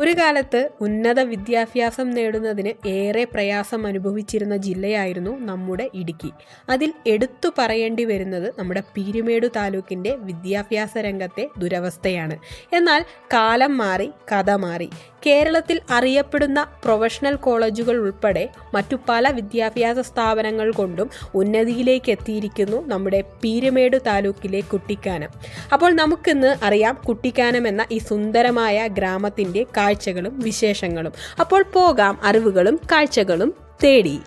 ഒരു കാലത്ത് ഉന്നത വിദ്യാഭ്യാസം നേടുന്നതിന് ഏറെ പ്രയാസം അനുഭവിച്ചിരുന്ന ജില്ലയായിരുന്നു നമ്മുടെ ഇടുക്കി. അതിൽ എടുത്തു പറയേണ്ടി വരുന്നത് നമ്മുടെ പീരുമേടു താലൂക്കിന്റെ വിദ്യാഭ്യാസ രംഗത്തെ ദുരവസ്ഥയാണ്. എന്നാൽ കാലം മാറി കഥ മാറി. കേരളത്തിൽ അറിയപ്പെടുന്ന പ്രൊഫഷണൽ കോളേജുകൾ ഉൾപ്പെടെ മറ്റു പല വിദ്യാഭ്യാസ സ്ഥാപനങ്ങൾ കൊണ്ടും ഉന്നതിയിലേക്ക് എത്തിയിരിക്കുന്നു നമ്മുടെ പീരമേട് താലൂക്കിലെ കുട്ടിക്കാനം. അപ്പോൾ നമുക്കിന്ന് അറിയാം കുട്ടിക്കാനം എന്ന ഈ സുന്ദരമായ ഗ്രാമത്തിന്റെ കാഴ്ചകളും വിശേഷങ്ങളും. അപ്പോൾ പോകാം അറിവുകളും കാഴ്ചകളും തേടി.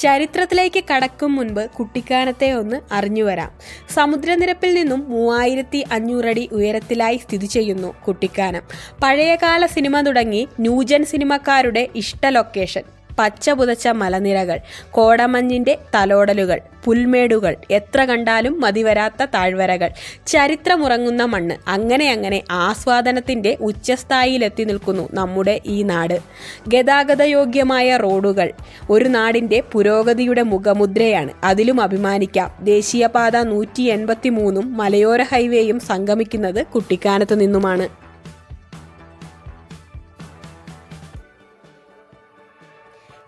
ചരിത്രത്തിലേക്ക് കടക്കും മുൻപ് കുട്ടിക്കാനത്തെ ഒന്ന് അറിഞ്ഞു വരാം. സമുദ്രനിരപ്പിൽ നിന്നും മൂവായിരത്തി അഞ്ഞൂറടി ഉയരത്തിലായി സ്ഥിതി ചെയ്യുന്നു കുട്ടിക്കാനം. പഴയകാല സിനിമ തുടങ്ങി ന്യൂജൻ സിനിമക്കാരുടെ ഇഷ്ട ലൊക്കേഷൻ പച്ച പുതച്ച മലനിരകൾ കോടമഞ്ഞിന്റെ തലോടലുകൾ പുൽമേടുകൾ എത്ര കണ്ടാലും മതിവരാത്ത താഴ്വരകൾ ചരിത്രമുറങ്ങുന്ന മണ്ണ് അങ്ങനെ അങ്ങനെ ആസ്വാദനത്തിന്റെ ഉച്ചസ്ഥായിയിലെത്തി നിൽക്കുന്നു നമ്മുടെ ഈ നാട്. ഗതാഗതയോഗ്യമായ റോഡുകൾ ഒരു നാടിന്റെ പുരോഗതിയുടെ മുഖമുദ്രയാണ്. അതിലും അഭിമാനിക്കാം. ദേശീയപാത നൂറ്റി എൺപത്തി മൂന്നും മലയോര ഹൈവേയും സംഗമിക്കുന്നത് കുട്ടിക്കാനത്ത് നിന്നുമാണ്.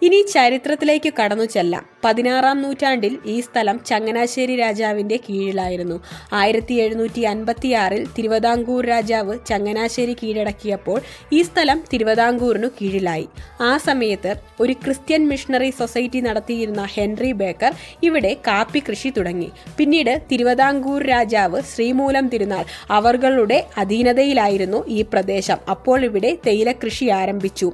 ഇനി ചരിത്രത്തിലേക്ക് കടന്നു ചെല്ലാം. പതിനാറാം നൂറ്റാണ്ടിൽ ഈ സ്ഥലം ചങ്ങനാശ്ശേരി രാജാവിന്റെ കീഴിലായിരുന്നു. ആയിരത്തി എഴുന്നൂറ്റി അൻപത്തിയാറിൽ തിരുവിതാംകൂർ രാജാവ് ചങ്ങനാശ്ശേരി കീഴടക്കിയപ്പോൾ ഈ സ്ഥലം തിരുവിതാംകൂറിനു കീഴിലായി. ആ സമയത്ത് ഒരു ക്രിസ്ത്യൻ മിഷണറി സൊസൈറ്റി നടത്തിയിരുന്ന ഹെൻറി ബേക്കർ ഇവിടെ കാപ്പി കൃഷി തുടങ്ങി. പിന്നീട് തിരുവിതാംകൂർ രാജാവ് ശ്രീമൂലം തിരുനാൾ അവർകളുടെ അധീനതയിലായിരുന്നു ഈ പ്രദേശം. അപ്പോൾ ഇവിടെ തേയില കൃഷി ആരംഭിച്ചു.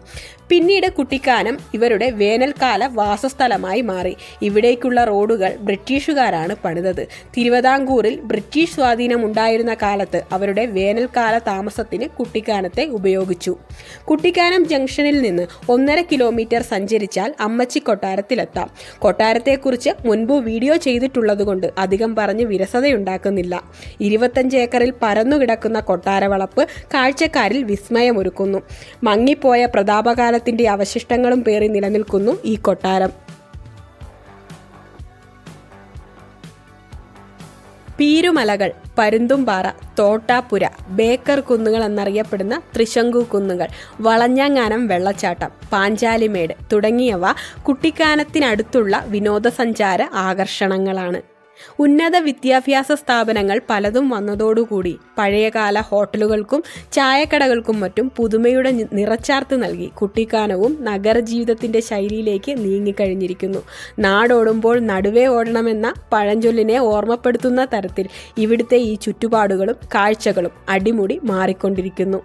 പിന്നീട് കുട്ടിക്കാനം ഇവരുടെ വേനൽക്കാല വാസസ്ഥലമായി മാറി. ഇവിടേക്കുള്ള റോഡുകൾ ബ്രിട്ടീഷുകാരാണ് പണിതത്. തിരുവിതാംകൂറിൽ ബ്രിട്ടീഷ് സ്വാധീനം ഉണ്ടായിരുന്ന കാലത്ത് അവരുടെ വേനൽക്കാല താമസത്തിന് കുട്ടിക്കാനത്തെ ഉപയോഗിച്ചു. കുട്ടിക്കാനം ജംഗ്ഷനിൽ നിന്ന് ഒന്നര കിലോമീറ്റർ സഞ്ചരിച്ചാൽ അമ്മച്ചി കൊട്ടാരത്തിലെത്താം. കൊട്ടാരത്തെക്കുറിച്ച് മുൻപ് വീഡിയോ ചെയ്തിട്ടുള്ളതുകൊണ്ട് അധികം പറഞ്ഞ് വിരസതയുണ്ടാക്കുന്നില്ല. ഇരുപത്തഞ്ച് ഏക്കറിൽ പരന്നുകിടക്കുന്ന കൊട്ടാരവളപ്പ് കാഴ്ചക്കാരിൽ വിസ്മയമൊരുക്കുന്നു. മങ്ങിപ്പോയ പ്രതാപകാലത്തിന്റെ അവശിഷ്ടങ്ങളും പേറി നിലനിൽക്കുന്നു ഈ കൊട്ടാരം. പീരുമലകൾ പരുന്തുംപാറ തോട്ടാപ്പുര ബേക്കർ കുന്നുകൾ എന്നറിയപ്പെടുന്ന തൃശങ്കു കുന്നുകൾ വളഞ്ഞാങ്ങാനം വെള്ളച്ചാട്ടം പാഞ്ചാലിമേട് തുടങ്ങിയവ കുട്ടിക്കാനത്തിനടുത്തുള്ള വിനോദസഞ്ചാര ആകർഷണങ്ങളാണ്. ഉന്നത വിദ്യാഭ്യാസ സ്ഥാപനങ്ങൾ പലതും വന്നതോടുകൂടി പഴയകാല ഹോട്ടലുകൾക്കും ചായക്കടകൾക്കും മറ്റും പുതുമയുടെ നിറച്ചാർത്ത് നൽകി കുട്ടിക്കാനവും നഗരജീവിതത്തിന്റെ ശൈലിയിലേക്ക് നീങ്ങിക്കഴിഞ്ഞിരിക്കുന്നു. നാടോടുമ്പോൾ നടുവേ ഓടണമെന്ന പഴഞ്ചൊല്ലിനെ ഓർമ്മപ്പെടുത്തുന്ന തരത്തിൽ ഇവിടുത്തെ ഈ ചുറ്റുപാടുകളും കാഴ്ചകളും അടിമുടി മാറിക്കൊണ്ടിരിക്കുന്നു.